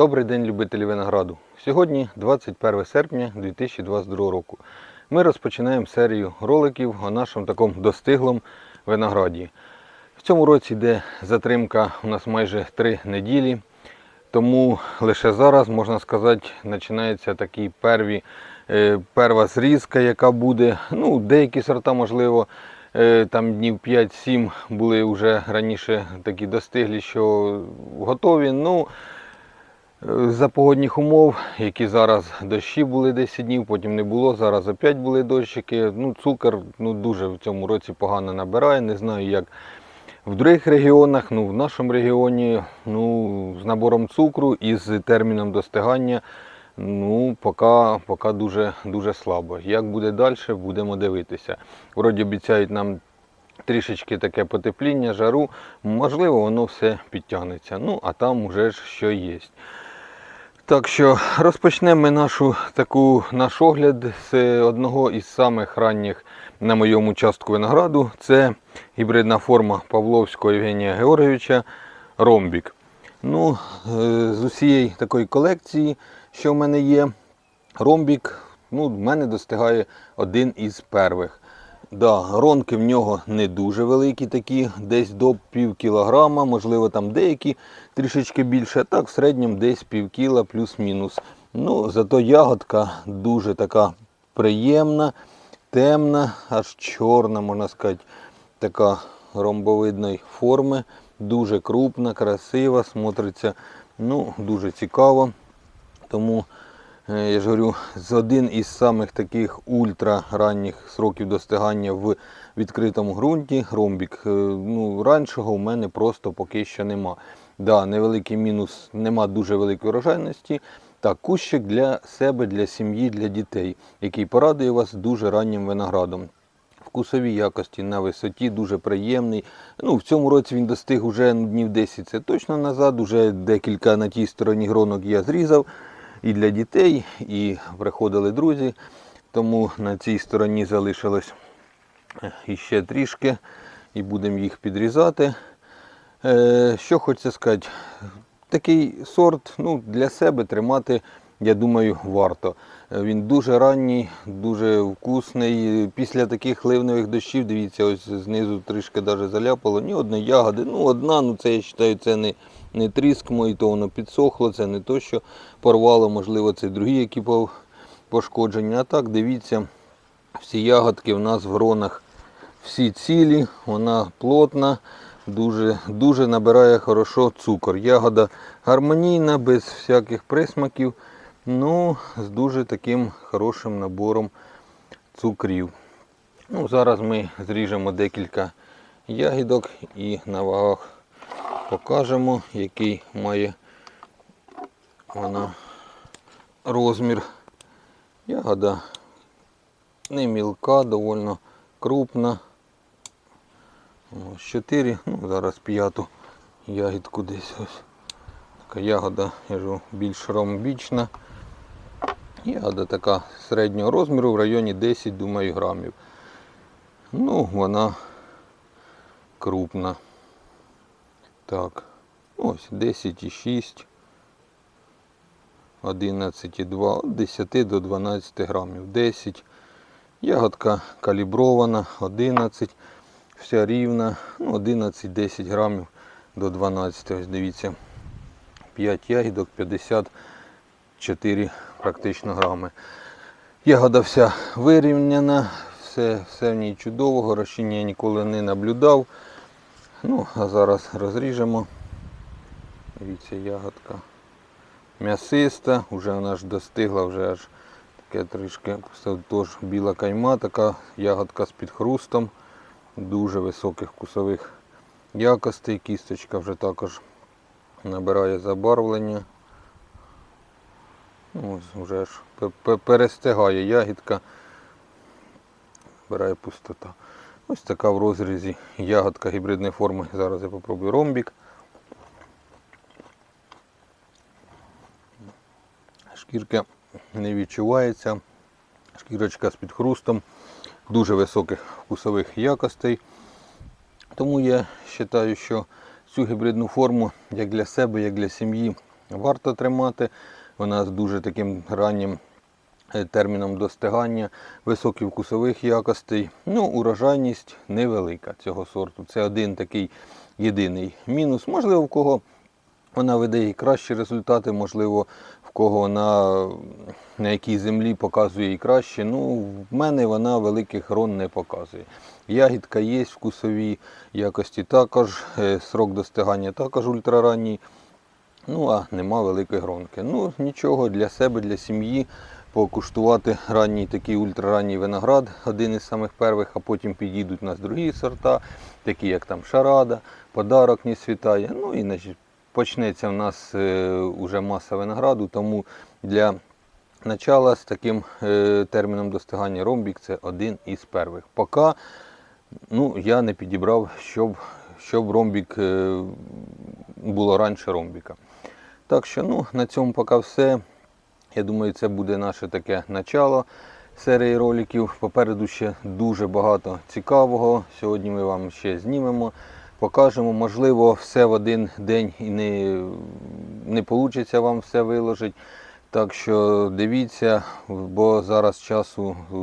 Добрий день, любителі винограду. Сьогодні 21 серпня 2022 року. Ми розпочинаємо серію роликів о нашому такому достиглому винограді. В цьому році йде затримка у нас майже 3 неділі, тому лише зараз, можна сказати, починається такий перві, е, перва зрізка, яка буде. Ну, деякі сорта, можливо, е, там днів 5-7 були вже раніше такі достиглі, що готові. Ну, За погодних умов, які зараз дощі були 10 днів, потім не було, зараз опять були дощики. Ну, цукор ну, дуже в цьому році погано набирає. Не знаю, як в других регіонах. Ну, в нашому регіоні ну, з набором цукру і з терміном достигання ну, поки, поки дуже, дуже слабо. Як буде далі, будемо дивитися. Вроді обіцяють нам трішечки таке потепління, жару. Можливо, воно все підтягнеться. Ну, а там вже ж що є. Так що розпочнемо ми нашу таку наш огляд з одного із самих ранніх на моєму частку винограду. Це гібридна форма Павловського Євгенія Георгійовича Ромбік. Ну, е, з усієї такої колекції, що в мене є, ромбік ну, в мене достигає один із первих. Да, ронки в нього не дуже великі, такі, десь до пів кілограма, можливо, там деякі трішечки більше. Так, в середньому десь пів кіла плюс-мінус. Ну, зато ягодка дуже така приємна, темна, аж чорна, можна сказати, така ромбовидної форми. Дуже крупна, красива, смотриться ну, дуже цікаво. Тому я ж говорю, з один із самих таких ультра ранніх сроків достигання в відкритому ґрунті. Ромбік. Е, Ну, раншого у мене просто поки що нема. Да, невеликий мінус, нема дуже великої врожайності. Так, кущик для себе, для сім'ї, для дітей, який порадує вас дуже раннім виноградом. Вкусовій якості на висоті, дуже приємний. Ну, В цьому році він достиг уже днів 10 це точно назад. Уже декілька на тій стороні гронок я зрізав і для дітей, і приходили друзі. Тому на цій стороні залишилось іще трішки і будемо їх підрізати. Е, Що хочеться сказати, такий сорт ну, для себе тримати, я думаю, варто. Е, Він дуже ранній, дуже вкусний. Після таких ливневих дощів, дивіться, ось знизу трішки даже заляпало. Ні одної ягоди. Ну, одна, ну це я вважаю, це не, не тріск мой, то воно підсохло, це не то, що порвало, можливо, це другі, які пошкоджені. А так, дивіться, всі ягодки в нас в гронах всі цілі, вона плотна, дуже, дуже набирає хорошо цукор. Ягода гармонійна, без всяких присмаків, ну, з дуже таким хорошим набором цукрів. Ну, зараз ми зріжемо декілька ягідок і на вагах покажемо, який має вона розмір. Ягода не мілка, доволі крупна. Ось 4, ну зараз п'яту ягідку десь ось. Така ягода, я кажу, більш ромбічна. Ягода така середнього розміру в районі 10, думаю, грамів. Ну, вона крупна. Так, ось 10,6, 11,2, от 10 до 12 грамів. 10. Ягодка калібрована, 11, вся рівна, ну 11-10 грамів до 12. Ось дивіться. 5 ягідок, 54 практично грами. Ягода вся вирівняна, все, все в ній чудового, розчинення я ніколи не наблюдав. Ну, а зараз розріжемо. Дивіться, ягодка м'ясиста, вже вона ж достигла, вже аж таке трішки теж біла кайма, така ягодка з підхрустом, дуже високих вкусових якостей. Кісточка вже також набирає забарвлення. Ось вже ж пе- пе- перестигає ягідка, набирає пустота. Ось така в розрізі ягодка гібридної форми. Зараз я попробую ромбік. Шкірка не відчувається. Шкірочка з підхрустом, дуже високих вкусових якостей. Тому я вважаю, що цю гібридну форму як для себе, як для сім'ї варто тримати. Вона з дуже таким раннім терміном достигання, високих вкусових якостей. Ну, урожайність невелика цього сорту. Це один такий єдиний мінус. Можливо, в кого вона видає і кращі результати, можливо, в кого вона на якій землі показує і краще. Ну, в мене вона великих грон не показує. Ягідка є, вкусові якості також, е, срок достигання також ультраранній. Ну, а нема великої гронки. Ну, нічого, для себе, для сім'ї покуштувати ранній такий ультраранній виноград, один із самих перших, а потім підійдуть у нас другі сорта, такі як там шарада, подарок не світає. Ну і значить, почнеться в нас е, уже маса винограду, тому для начала з таким е, терміном достигання ромбік це один із перших. Поки ну, я не підібрав, щоб, щоб ромбік е, було раніше ромбіка. Так що ну, на цьому поки все. Я думаю, це буде наше таке начало серії роликів. Попереду ще дуже багато цікавого. Сьогодні ми вам ще знімемо, покажемо. Можливо, все в один день і не, не вийде вам все виложити. Так що дивіться, бо зараз часу е,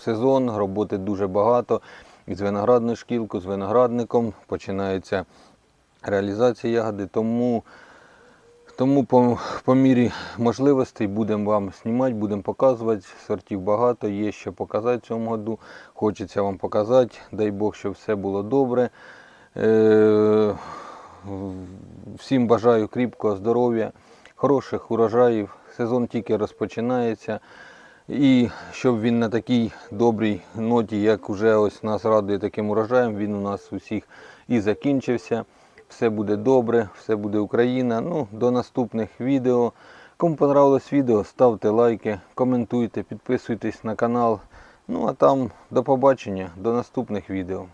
сезон, роботи дуже багато. І з виноградною шкілкою, з виноградником починається реалізація ягоди. Тому тому по, по мірі можливостей будемо вам знімати, будемо показувати. Сортів багато, є що показати в цьому году. Хочеться вам показати. Дай Бог, щоб все було добре. Е, всім бажаю кріпкого здоров'я, хороших урожаїв. Сезон тільки розпочинається. І щоб він на такій добрій ноті, як вже ось нас радує таким урожаєм, він у нас усіх і закінчився все буде добре, все буде Україна. Ну, До наступних відео. Кому понравилось відео, ставте лайки, коментуйте, підписуйтесь на канал. Ну а там до побачення, до наступних відео.